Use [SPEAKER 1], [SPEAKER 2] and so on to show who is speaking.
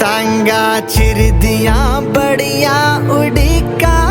[SPEAKER 1] ਪਤੰਗਾ ਚਿਰਦੀਆਂ ਬੜੀਆਂ ਉਡੀਕਾਂ